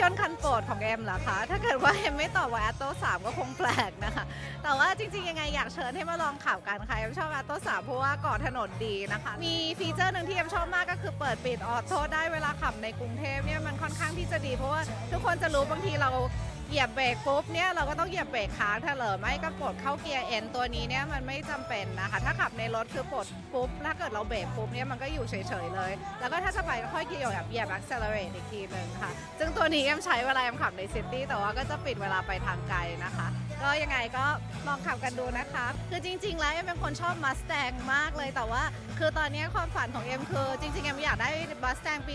ยนต์คันโปรดของเอ็มเหรอคะ ถ้าเกิดว่าเอ็มไม่ตอบว่าแอตโตสามก็คงแปลกนะคะ แต่ว่าจริงๆ ยังไงอยากเชิญให้มาลองขับกันค่ะเอ็มชอบแอตโตสามเพราะว่าก่อถนนดีนะคะ มีฟีเจอร์หนึ่งที่เอ็มชอบมากก็คือเปิดปิดออโต้ได้เวลาขับในกรุงเทพเนี่ยมันค่อนข้างที่จะดีเพราะว่าทุกคนจะรู้บางทีเรา เหยียบเบรกปุ๊บเนี่ยเราก็ต้องเหยียบเบรกค้างถ้าเหลอไม่ก็ปลดเข้าเกียร์เอ็นตัวนี้เนี่ยมันไม่จำเป็นนะคะถ้าขับในรถคือปลดปุ๊บถ้าเกิดเราเบรกปุ๊บเนี่ยมันก็อยู่เฉยๆเลย แล้วก็ถ้าจะไปก็ค่อยเกี่ยวกับเหยียบ accelerate อีกทีหนึ่งค่ะ ซึ่งตัวนี้เอ็มใช้เวลาเอ็มขับในซิตี้แต่ว่าก็จะปิดเวลาไปทางไกลนะคะ ก็ยังไงก็ลองขับกันดูนะคะคือจริง ๆ แล้วเอ็มเป็นคนชอบ Mustang มากเลยแต่ว่า คือตอนนี้ความฝันของเอ็มคือ จริงๆเอ็มอยากได้ Mustang ปี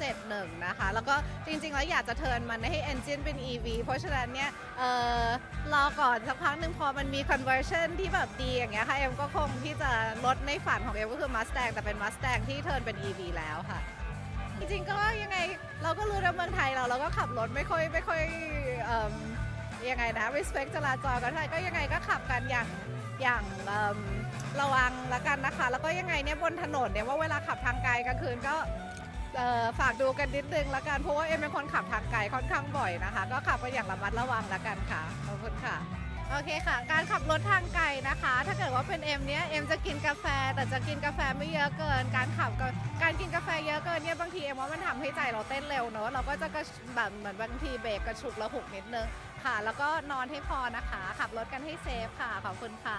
1971 นะคะแล้วก็จริงๆแล้วอยากจะเทิร์นมันให้ engine เป็น EV เพราะฉะนั้นเนี่ยเออรอก่อนสักพักหนึ่งพอมันมี conversion ที่แบบดีอย่างเงี้ยค่ะเอ็มก็คงที่จะลดในฝันของเอ็มก็คือ Mustang แต่เป็น Mustang ที่เทิร์นเป็น EV แล้วค่ะ จริงๆก็ยังไงเราก็รู้นะเมืองไทยเราเราก็ขับรถไม่ค่อยไม่ค่อยเอิ่มยังไงนะ respect จราจรกันเท่าไหร่ก็ยังไงก็ขับกันอย่างอย่างเอิ่มระวังละกันนะคะ แล้วก็ยังไงเนี่ยบนถนนเนี่ยว่าเวลาขับทางไกลกลางคืนก็ ฝากดูกันนิดนึงละกัน เพราะว่าเอ็มเป็นคนขับทางไกลค่อนข้างบ่อยนะคะ ก็ขับกันอย่างระมัดระวังละกันค่ะ ขอบคุณค่ะ โอเคค่ะ การขับรถทางไกลนะคะ ถ้าเกิดว่าเป็นเอ็มเนี้ยเอ็มจะกินกาแฟ แต่จะกินกาแฟไม่เยอะเกิน การขับกการกินกาแฟเยอะเกินเนี่ยบางทีเอ็มว่ามันทำให้ใจเราเต้นเร็วเนอะเราก็จะกระแบบเหมือนบางทีเบรกกระฉุกระหุกนิดนึงค่ะ แล้วก็นอนให้พอนะคะ ขับรถกันให้เซฟค่ะ ขอบคุณค่ะ